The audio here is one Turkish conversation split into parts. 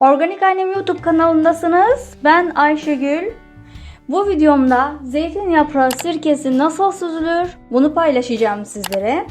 Organik Annem YouTube kanalındasınız. Ben Ayşegül. Bu videomda zeytin yaprağı sirkesi nasıl süzülür bunu paylaşacağım sizlere.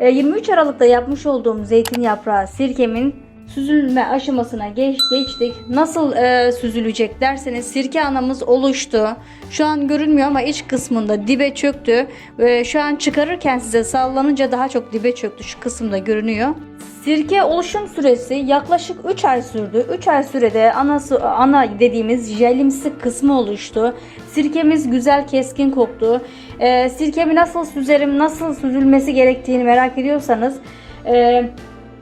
E, 23 Aralık'ta yapmış olduğum zeytin yaprağı sirkemin süzülme aşamasına geç, geçtik. Nasıl e, süzülecek derseniz sirke anamız oluştu. Şu an görünmüyor ama iç kısmında dibe çöktü. Ve şu an çıkarırken size sallanınca daha çok dibe çöktü. Şu kısımda görünüyor. Sirke oluşum süresi yaklaşık 3 ay sürdü. 3 ay sürede anası, ana dediğimiz jelimsi kısmı oluştu. Sirkemiz güzel keskin koktu. Ee, sirkemi nasıl süzerim, nasıl süzülmesi gerektiğini merak ediyorsanız e,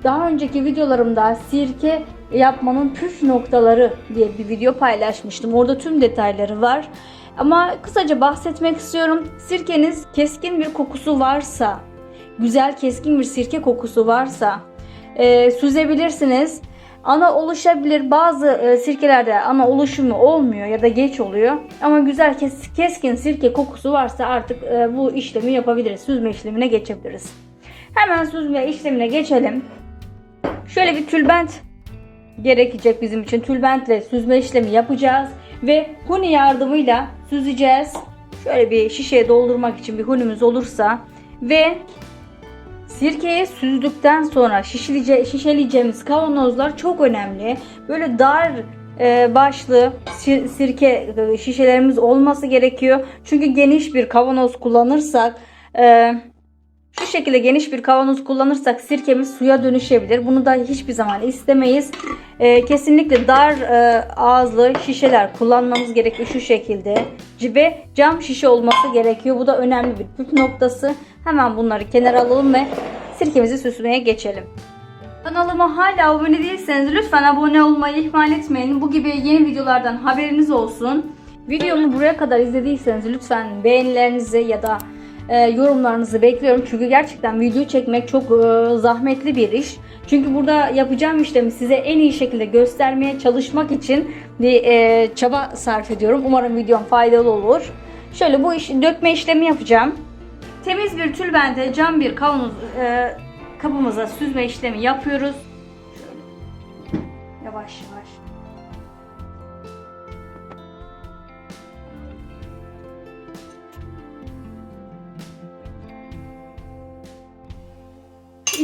daha önceki videolarımda sirke yapmanın püf noktaları diye bir video paylaşmıştım. Orada tüm detayları var. Ama kısaca bahsetmek istiyorum. Sirkeniz keskin bir kokusu varsa, güzel keskin bir sirke kokusu varsa e, süzebilirsiniz. Ana oluşabilir. Bazı e, sirkelerde ana oluşumu olmuyor ya da geç oluyor. Ama güzel kes, keskin sirke kokusu varsa artık e, bu işlemi yapabiliriz. Süzme işlemine geçebiliriz. Hemen süzme işlemine geçelim. Şöyle bir tülbent gerekecek bizim için. Tülbentle süzme işlemi yapacağız ve huni yardımıyla süzeceğiz. Şöyle bir şişeye doldurmak için bir hunimiz olursa ve Sirkeyi süzdükten sonra şişilece, şişeleyeceğimiz kavanozlar çok önemli. Böyle dar e, başlı sir- sirke e, şişelerimiz olması gerekiyor. Çünkü geniş bir kavanoz kullanırsak e, şu şekilde geniş bir kavanoz kullanırsak sirkemiz suya dönüşebilir. Bunu da hiçbir zaman istemeyiz. E, kesinlikle dar e, ağızlı şişeler kullanmamız gerekiyor şu şekilde. Ve cam şişe olması gerekiyor. Bu da önemli bir püf noktası. Hemen bunları kenara alalım ve sirkemizi süslemeye geçelim. Kanalıma hala abone değilseniz lütfen abone olmayı ihmal etmeyin. Bu gibi yeni videolardan haberiniz olsun. Videomu buraya kadar izlediyseniz lütfen beğenilerinizi ya da e, yorumlarınızı bekliyorum. Çünkü gerçekten video çekmek çok e, zahmetli bir iş. Çünkü burada yapacağım işlemi size en iyi şekilde göstermeye çalışmak için bir e, çaba sarf ediyorum. Umarım videom faydalı olur. Şöyle bu iş, dökme işlemi yapacağım. Temiz bir tülbente cam bir kavanoz e, kabımıza süzme işlemi yapıyoruz. Şöyle yavaş yavaş.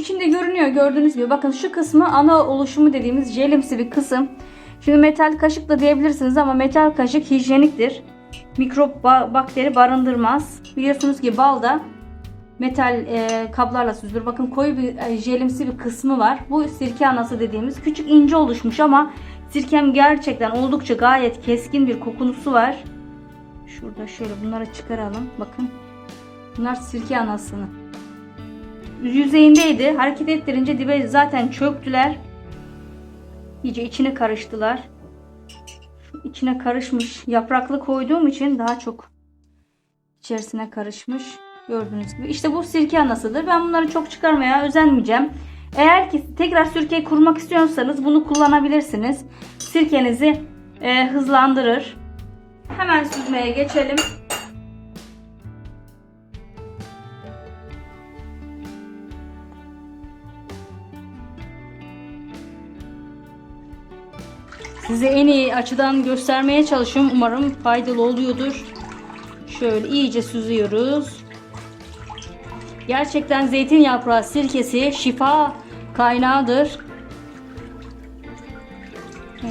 İçinde görünüyor gördüğünüz gibi. Bakın şu kısmı ana oluşumu dediğimiz jelimsi bir kısım. Şimdi metal kaşık da diyebilirsiniz ama metal kaşık hijyeniktir. Mikrop ba- bakteri barındırmaz. Biliyorsunuz ki bal da metal e, kaplarla süzülür. Bakın koyu bir e, jelimsi bir kısmı var. Bu sirke anası dediğimiz küçük ince oluşmuş ama sirkem gerçekten oldukça gayet keskin bir kokusu var. Şurada şöyle bunları çıkaralım. Bakın. Bunlar sirke anasını. Yüzeyindeydi. Hareket ettirince dibe zaten çöktüler. İyice içine karıştılar. Şu içine karışmış. Yapraklı koyduğum için daha çok içerisine karışmış. Gördüğünüz gibi. İşte bu sirke anasıdır. Ben bunları çok çıkarmaya özenmeyeceğim. Eğer ki tekrar sirkeyi kurmak istiyorsanız bunu kullanabilirsiniz. Sirkenizi e, hızlandırır. Hemen süzmeye geçelim. Size en iyi açıdan göstermeye çalışıyorum. Umarım faydalı oluyordur. Şöyle iyice süzüyoruz. Gerçekten zeytin yaprağı sirkesi şifa kaynağıdır.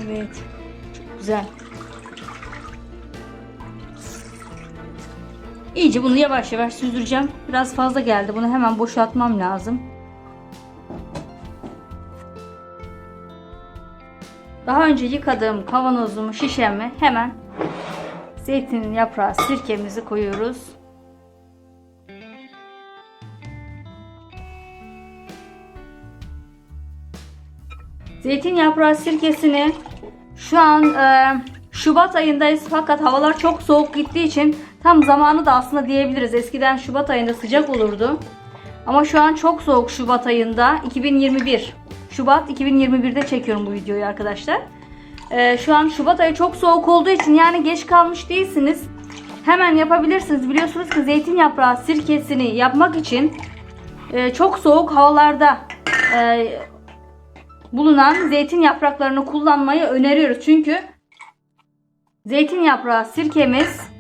Evet. Çok güzel. İyice bunu yavaş yavaş süzdüreceğim. Biraz fazla geldi. Bunu hemen boşaltmam lazım. Daha önce yıkadığım kavanozumu, şişemi hemen zeytin yaprağı sirkemizi koyuyoruz. Zeytin yaprağı sirkesini şu an e, Şubat ayındayız fakat havalar çok soğuk gittiği için tam zamanı da aslında diyebiliriz. Eskiden Şubat ayında sıcak olurdu. Ama şu an çok soğuk Şubat ayında 2021. Şubat 2021'de çekiyorum bu videoyu arkadaşlar. Ee, şu an Şubat ayı çok soğuk olduğu için yani geç kalmış değilsiniz. Hemen yapabilirsiniz. Biliyorsunuz ki zeytin yaprağı sirkesini yapmak için e, çok soğuk havalarda e, bulunan zeytin yapraklarını kullanmayı öneriyoruz. Çünkü zeytin yaprağı sirkemiz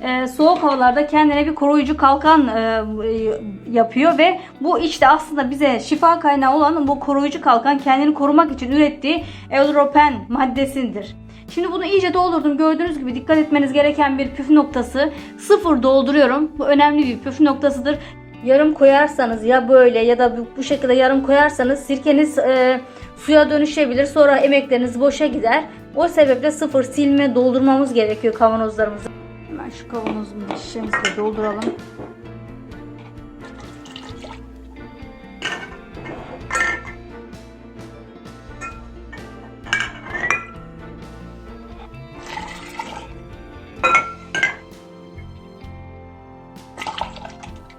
e, soğuk havalarda kendine bir koruyucu kalkan e, e, yapıyor ve bu işte aslında bize şifa kaynağı olan bu koruyucu kalkan kendini korumak için ürettiği Europen maddesidir. Şimdi bunu iyice doldurdum. Gördüğünüz gibi dikkat etmeniz gereken bir püf noktası. Sıfır dolduruyorum. Bu önemli bir püf noktasıdır. Yarım koyarsanız ya böyle ya da bu şekilde yarım koyarsanız sirkeniz e, suya dönüşebilir. Sonra emekleriniz boşa gider. O sebeple sıfır silme doldurmamız gerekiyor kavanozlarımızı. Şu kavanozumuzu şişemizi de dolduralım.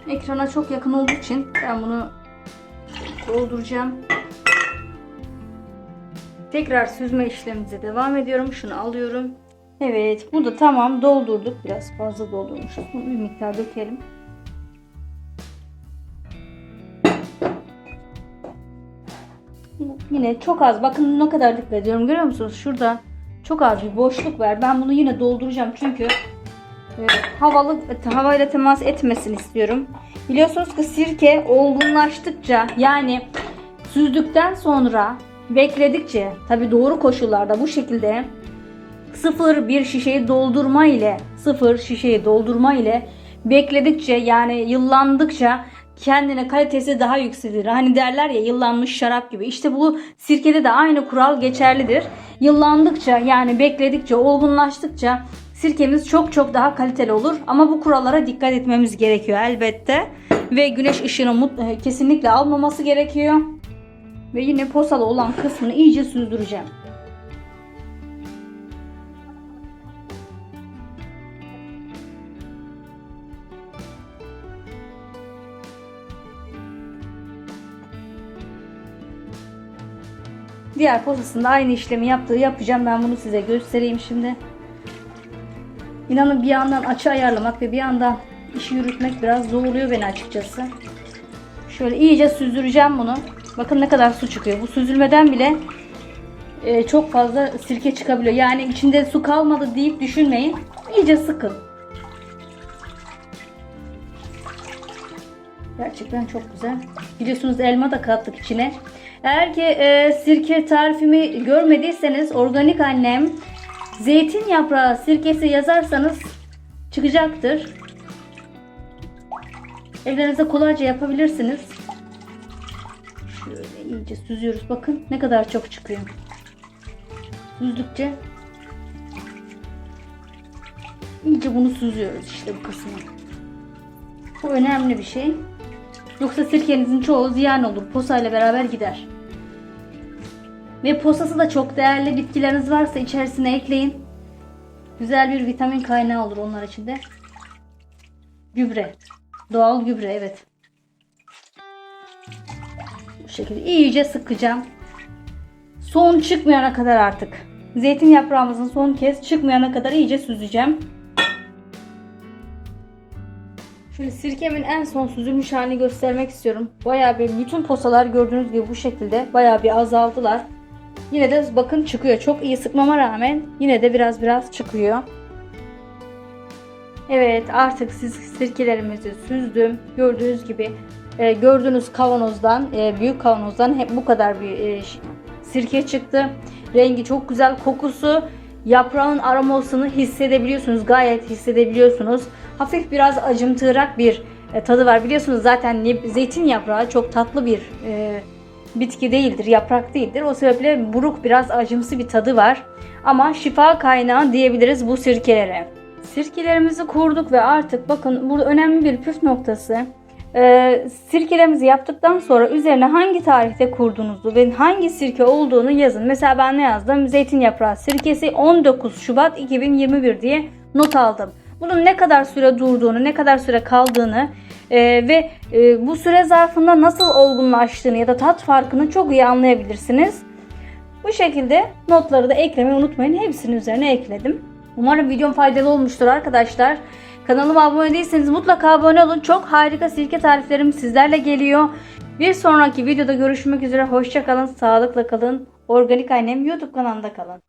Ekrana çok yakın olduğu için ben bunu dolduracağım. Tekrar süzme işlemimize devam ediyorum. Şunu alıyorum. Evet bu da tamam doldurduk. Biraz fazla doldurmuşuz. Bunu bir miktar dökelim. Yine çok az. Bakın ne kadar dikkat ediyorum. Görüyor musunuz? Şurada çok az bir boşluk var. Ben bunu yine dolduracağım. Çünkü e, havalı havayla temas etmesin istiyorum. Biliyorsunuz ki sirke olgunlaştıkça yani süzdükten sonra bekledikçe tabi doğru koşullarda bu şekilde sıfır bir şişeyi doldurma ile sıfır şişeyi doldurma ile bekledikçe yani yıllandıkça kendine kalitesi daha yükselir. Hani derler ya yıllanmış şarap gibi. İşte bu sirkede de aynı kural geçerlidir. Yıllandıkça yani bekledikçe olgunlaştıkça sirkemiz çok çok daha kaliteli olur. Ama bu kurallara dikkat etmemiz gerekiyor elbette. Ve güneş ışığını mut- kesinlikle almaması gerekiyor. Ve yine posalı olan kısmını iyice süzdüreceğim. Diğer posasında aynı işlemi yaptığı yapacağım. Ben bunu size göstereyim şimdi. İnanın bir yandan açı ayarlamak ve bir yandan işi yürütmek biraz zorluyor beni açıkçası. Şöyle iyice süzdüreceğim bunu. Bakın ne kadar su çıkıyor. Bu süzülmeden bile e, çok fazla sirke çıkabiliyor. Yani içinde su kalmadı deyip düşünmeyin. İyice sıkın. Gerçekten çok güzel. Biliyorsunuz elma da kattık içine. Eğer ki e, sirke tarifimi görmediyseniz organik annem zeytin yaprağı sirkesi yazarsanız çıkacaktır. Evlerinizde kolayca yapabilirsiniz. Şöyle iyice süzüyoruz. Bakın ne kadar çok çıkıyor. Süzdükçe iyice bunu süzüyoruz işte bu kısmı. Bu önemli bir şey. Yoksa sirkenizin çoğu ziyan olur. Posayla beraber gider. Ve posası da çok değerli. Bitkileriniz varsa içerisine ekleyin. Güzel bir vitamin kaynağı olur onlar için de. Gübre. Doğal gübre evet. Bu şekilde iyice sıkacağım. Son çıkmayana kadar artık. Zeytin yaprağımızın son kez çıkmayana kadar iyice süzeceğim. Şöyle sirkemin en son süzülmüş halini göstermek istiyorum. Bayağı bir bütün posalar gördüğünüz gibi bu şekilde bayağı bir azaldılar. Yine de bakın çıkıyor. Çok iyi sıkmama rağmen yine de biraz biraz çıkıyor. Evet artık siz sirkelerimizi süzdüm. Gördüğünüz gibi e, gördüğünüz kavanozdan e, büyük kavanozdan hep bu kadar bir e, sirke çıktı. Rengi çok güzel. Kokusu yaprağın aromasını hissedebiliyorsunuz. Gayet hissedebiliyorsunuz. Hafif biraz acımtırak bir e, tadı var. Biliyorsunuz zaten zeytin yaprağı çok tatlı bir e, bitki değildir, yaprak değildir. O sebeple buruk biraz acımsı bir tadı var. Ama şifa kaynağı diyebiliriz bu sirkelere. Sirkelerimizi kurduk ve artık bakın burada önemli bir püf noktası. Ee, sirkelerimizi yaptıktan sonra üzerine hangi tarihte kurduğunuzu ve hangi sirke olduğunu yazın. Mesela ben ne yazdım? Zeytin yaprağı sirkesi 19 Şubat 2021 diye not aldım. Bunun ne kadar süre durduğunu, ne kadar süre kaldığını e, ve e, bu süre zarfında nasıl olgunlaştığını ya da tat farkını çok iyi anlayabilirsiniz. Bu şekilde notları da eklemeyi unutmayın. Hepsinin üzerine ekledim. Umarım videom faydalı olmuştur arkadaşlar. Kanalıma abone değilseniz mutlaka abone olun. Çok harika sirke tariflerim sizlerle geliyor. Bir sonraki videoda görüşmek üzere. Hoşça kalın, sağlıkla kalın. Organik Annem YouTube kanalında kalın.